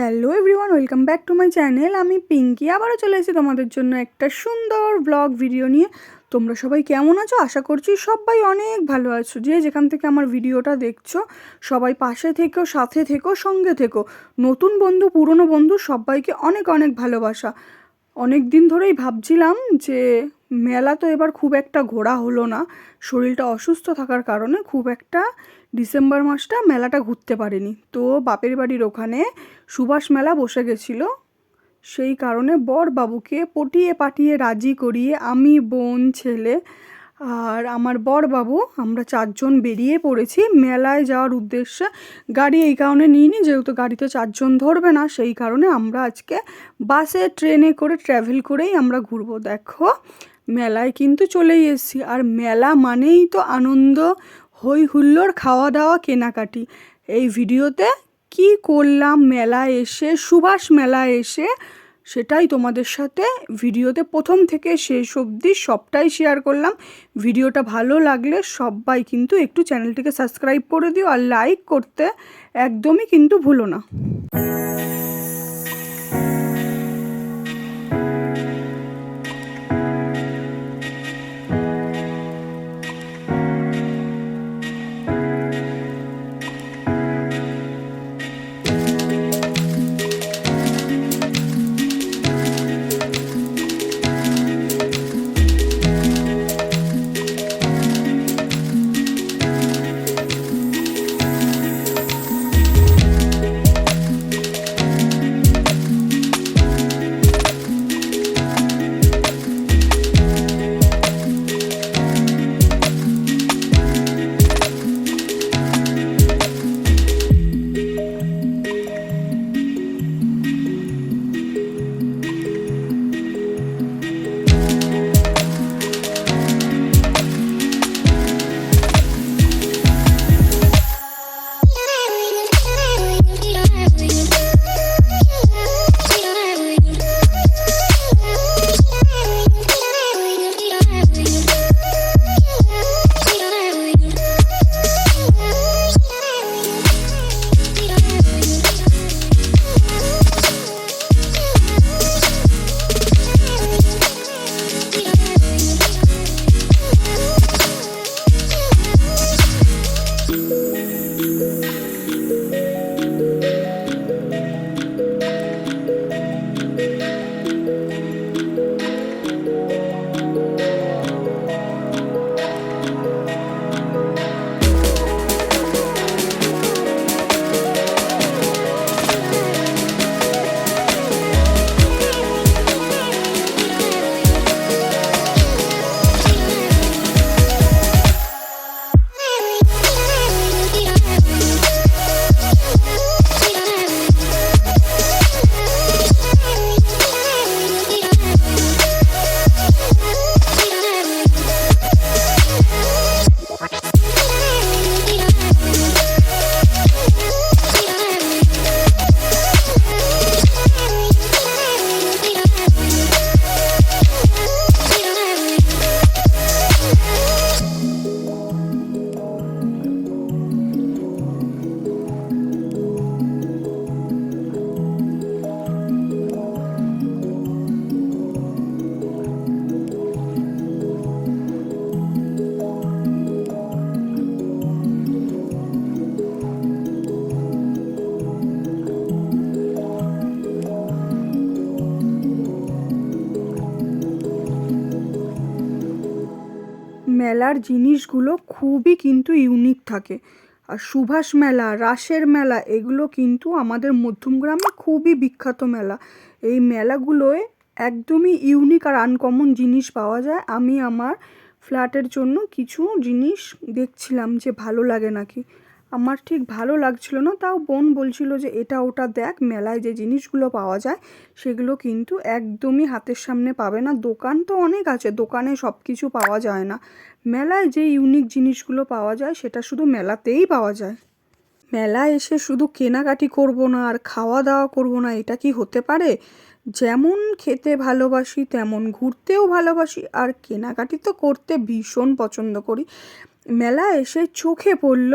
Hello everyone, welcome back to my channel. আমি পিঙ্কি। আবারও চলে এসেছি তোমাদের জন্য একটা সুন্দর ব্লগ ভিডিও নিয়ে। তোমরা সবাই কেমন আছো? আশা করছি সবাই অনেক ভালো আছো। যে যেখান থেকে আমার ভিডিওটা দেখছ, সবাই পাশে থেকো, সাথে থেকো, সঙ্গে থেকো। নতুন বন্ধু, পুরনো বন্ধু, সবাইকে অনেক অনেক ভালোবাসা। অনেক দিন ধরেই ভাবছিলাম যে মেলা তো এবার খুব একটা ঘোরা হলো না। শরীরটা অসুস্থ থাকার কারণে খুব একটা ডিসেম্বর মাসটা মেলাটা ঘুরতে পারিনি। তো বাপের বাড়ির ওখানে সুভাষ মেলা বসে গেছিল। সেই কারণে বর বাবুকে পটিয়ে পাটিয়ে রাজি করিয়ে আমি, বোন, ছেলে আর আমার বর বাবু আমরা চারজন বেরিয়ে পড়েছি। মেলায় যাওয়ার উদ্দেশ্যে গাড়ি এই কারণে নিইনি, যেহেতু গাড়িতে চারজন ধরবে না, সেই কারণে আমরা আজকে বাসে, ট্রেনে করে, ট্র্যাভেল করেই আমরা ঘুরবো। দেখো মেলায় কিন্তু চলেই এসেছি। আর মেলা মানেই তো আনন্দ হই হুল্লোড় খাওয়া দাওয়া কেনাকাটি। এই ভিডিওতে কি করলাম, মেলায় এসে, সুভাষ মেলা এসে, সেটাই তোমাদের সাথে ভিডিওতে প্রথম থেকে শেষ অবধি সবটাই শেয়ার করলাম। ভিডিওটা ভালো লাগলে সবাই কিন্তু একটু চ্যানেলটিকে সাবস্ক্রাইব করে দিও আর লাইক করতে একদমই কিন্তু ভুলো না। মেলার জিনিসগুলো খুবই কিন্তু ইউনিক থাকে। আর সুভাষ মেলা, রাসের মেলা, এগুলো কিন্তু আমাদের মধ্যমগ্রামে খুবই বিখ্যাত মেলা। এই মেলাগুলোয় একদমই ইউনিক আর আনকমন জিনিস পাওয়া যায়। আমি আমার ফ্ল্যাটের জন্য কিছু জিনিস দেখছিলাম যে ভালো লাগে নাকি। আমার ঠিক ভালো লাগছিল না, তাও বোন বলছিল যে এটা ওটা দেখ, মেলায় যে জিনিসগুলো পাওয়া যায়, সেগুলো কিন্তু একদমই হাতের সামনে পাবে না। দোকান তো অনেক আছে, দোকানে সব কিছু পাওয়া যায় না। মেলায় যে ইউনিক জিনিসগুলো পাওয়া যায়, সেটা শুধু মেলাতেই পাওয়া যায়। মেলায় এসে শুধু কেনাকাটি করব না, আর খাওয়া দাওয়া করব না, এটা কি হতে পারে? যেমন খেতে ভালোবাসি, তেমন ঘুরতেও ভালোবাসি, আর কেনাকাটি তো করতে ভীষণ পছন্দ করি। মেলা এসে চোখে পড়ল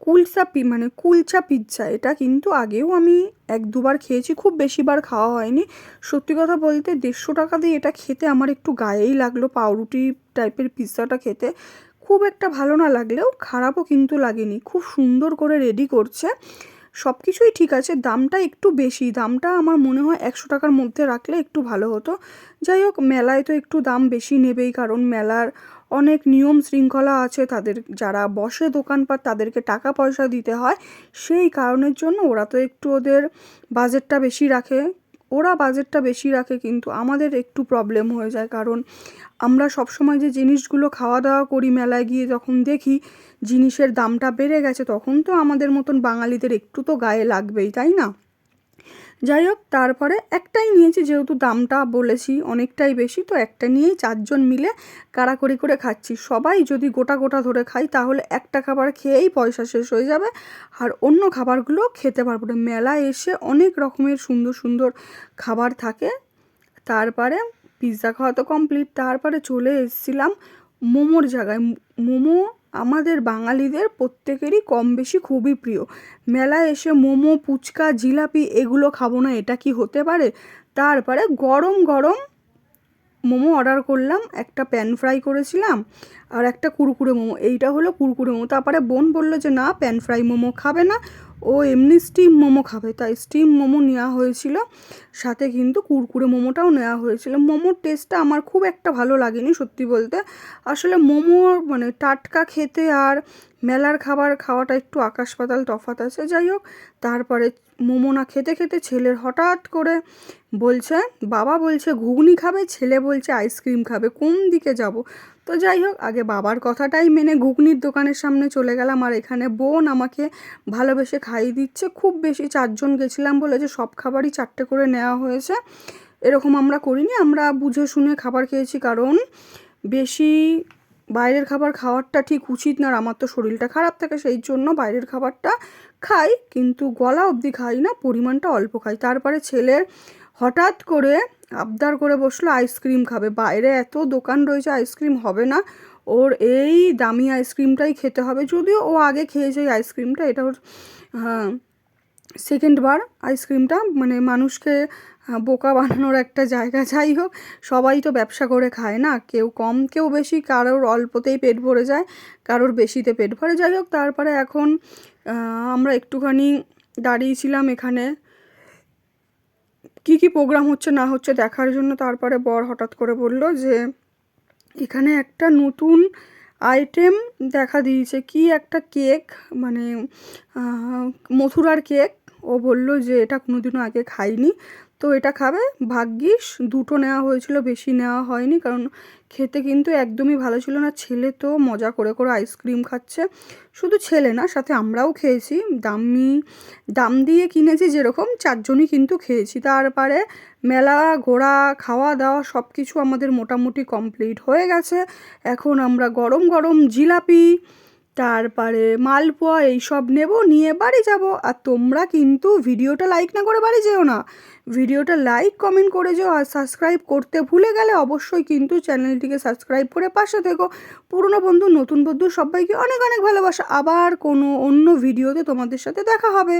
কুলসা পি মানে কুলচা পিৎজা এটা কিন্তু আগেও আমি এক দুবার খেয়েছি, খুব বেশিবার খাওয়া হয়নি। সত্যি কথা বলতে, দেড়শো টাকা দিয়ে এটা খেতে আমার একটু গায়েই লাগল, পাউরুটি টাইপের পিৎজাটা খেতে খুব একটা ভালো না লাগলেও খারাপও কিন্তু লাগেনি। খুব সুন্দর করে রেডি করছে। সব কিছুই ঠিক আছে, দামটা একটু বেশি। দামটা আমার মনে হয় একশো টাকার মধ্যে রাখলে একটু ভালো হতো। যাই হোক, মেলায় তো একটু দাম বেশি নেবেই, কারণ মেলার অনেক নিয়ম শৃঙ্খলা আছে। তাদের, যারা বসে দোকানপাট, তাদেরকে টাকা পয়সা দিতে হয়। সেই কারণের জন্য ওরা তো একটু ওদের বাজেটটা বেশি রাখে। ওরা বাজেটটা বেশি রাখে কিন্তু আমাদের একটু প্রবলেম হয়ে যায়। কারণ আমরা সবসময় যে জিনিসগুলো খাওয়া দাওয়া করি মেলায় গিয়ে যখন দেখি জিনিসের দামটা বেড়ে গেছে, তখন তো আমাদের মতন বাঙালিদের একটু তো গায়ে লাগবেই, তাই না? যাই হোক, তারপরে একটাই নিয়েছি, যেহেতু দামটা বলেছি অনেকটাই বেশি, তো একটা নিয়েই চারজন মিলে কাড়াকড়ি করে খাচ্ছি। সবাই যদি গোটা গোটা ধরে খাই, তাহলে একটা খাবার খেয়েই পয়সা শেষ হয়ে যাবে। আর অন্য খাবারগুলো খেতে পারব না। মেলায় এসে অনেক রকমের সুন্দর সুন্দর খাবার থাকে। তারপরে পিৎজা খাওয়া তো কমপ্লিট তারপরে চলে এসেছিলাম মোমোর জায়গায়। মোমো আমাদের বাঙালিদের প্রত্যেকেরই কম বেশি খুবই প্রিয়। মেলায় এসে মোমো, ফুচকা, জিলাপি এগুলো খাব না, এটা কি হতে পারে? তারপরে গরম গরম মোমো অর্ডার করলাম, একটা প্যান ফ্রাই করেছিলাম আর একটা কুরকুরে মোমো, এইটা হলো কুরকুরে মোমো। তারপরে বোন বলল যে, না, প্যান ফ্রাই মোমো খাবে না। ও এমনি স্টিম মোমো খাবে। তাই স্টিম মোমো নেওয়া হয়েছিল, সাথে কিন্তু কুরকুরে মোমোটাও নেওয়া হয়েছিল। মোমোর টেস্টটা আমার খুব একটা ভালো লাগেনি সত্যি বলতে। আসলে মোমোর মানে টাটকা খেতে আর মেলার খাবার খাওয়াটা একটু আকাশ পাতাল তফাত আছে। যাই হোক, তারপরে মোমো না খেতে খেতে ছেলের হঠাৎ করে বলছে, বাবা বলছে, ঘুগনি খাবে? ছেলে বলছে, আইসক্রিম খাবে। কোন দিকে যাব? তো যাই হোক, আগে বাবার কথাটাই মেনে ঘুগনির দোকানের সামনে চলে গেলাম আর এখানে বোন আমাকে ভালোবেসে খাইয়ে দিচ্ছে। খুব বেশি চারজন গেছিলাম বলে যে সব খাবারই চারটে করে নেওয়া হয়েছে। এরকম আমরা করিনি, আমরা বুঝে শুনে খাবার খেয়েছি কারণ বেশি বাইরের খাবার খাওয়ারটা ঠিক উচিত না আর আমার তো শরীরটা খারাপ থাকে সেই জন্য বাইরের খাবারটা খাই, কিন্তু গলা অবধি খাই না, পরিমাণটা অল্প খাই। তারপরে ছেলের হঠাৎ করে আবদার করে বসল, আইসক্রিম খাবে। বাইরে এত দোকান রয়েছে, আইসক্রিম হবে না। ওর এই দামি আইসক্রিমটাই খেতে হবে। যদিও ও আগে খেয়েছে এই আইসক্রিমটা, এটা ওর হ্যাঁ সেকেন্ড বার আইসক্রিমটা। মানে মানুষকে বোকা বানানোর একটা জায়গা, যাই হোক, সবাই তো ব্যবসা করে খায় না। কেউ কম, কেউ বেশি, কারোর অল্পতেই পেট ভরে যায়, কারোর বেশিতে পেট ভরে। যাই হোক, তারপরে এখন আমরা একটুখানি দাঁড়িয়েছিলাম এখানে কি কি প্রোগ্রাম হচ্ছে, না হচ্ছে দেখার জন্য তারপরে বর হঠাৎ করে বলল যে, এখানে একটা নতুন আইটেম দেখা দিয়েছে। কি একটা কেক মানে মথুরার কেক ও বলল যে, এটা কোনোদিনও আগে খাইনি। তো এটা খাবে। ভাগ্যিস দুটো নেওয়া হয়েছিল, বেশি নেওয়া হয়নি কারণ খেতে কিন্তু একদমই ভালো ছিল না। ছেলে তো মজা করে করে আইসক্রিম খাচ্ছে। শুধু ছেলে না, সাথে আমরাও খেয়েছি। দামি, দাম দিয়ে কিনেছি যেরকম, চারজনই কিন্তু খেয়েছি। তারপরে মেলা, ঘোরা, খাওয়া দাওয়া সব কিছু আমাদের মোটামুটি কমপ্লিট হয়ে গেছে। এখন আমরা গরম গরম জিলাপি তারপরে মালপোয়া এইসব নেব, নিয়ে বাড়ি যাব। আর তোমরা কিন্তু ভিডিওটা লাইক না করে বাড়ি যেও না। ভিডিওটা লাইক, কমেন্ট করে যেও আর সাবস্ক্রাইব করতে ভুলে গেলে অবশ্যই কিন্তু চ্যানেলটিকে সাবস্ক্রাইব করে পাশে থেকো। পুরনো বন্ধু, নতুন বন্ধু, সবাইকে অনেক অনেক ভালোবাসা। আবার কোনো অন্য ভিডিওতে তোমাদের সাথে দেখা হবে।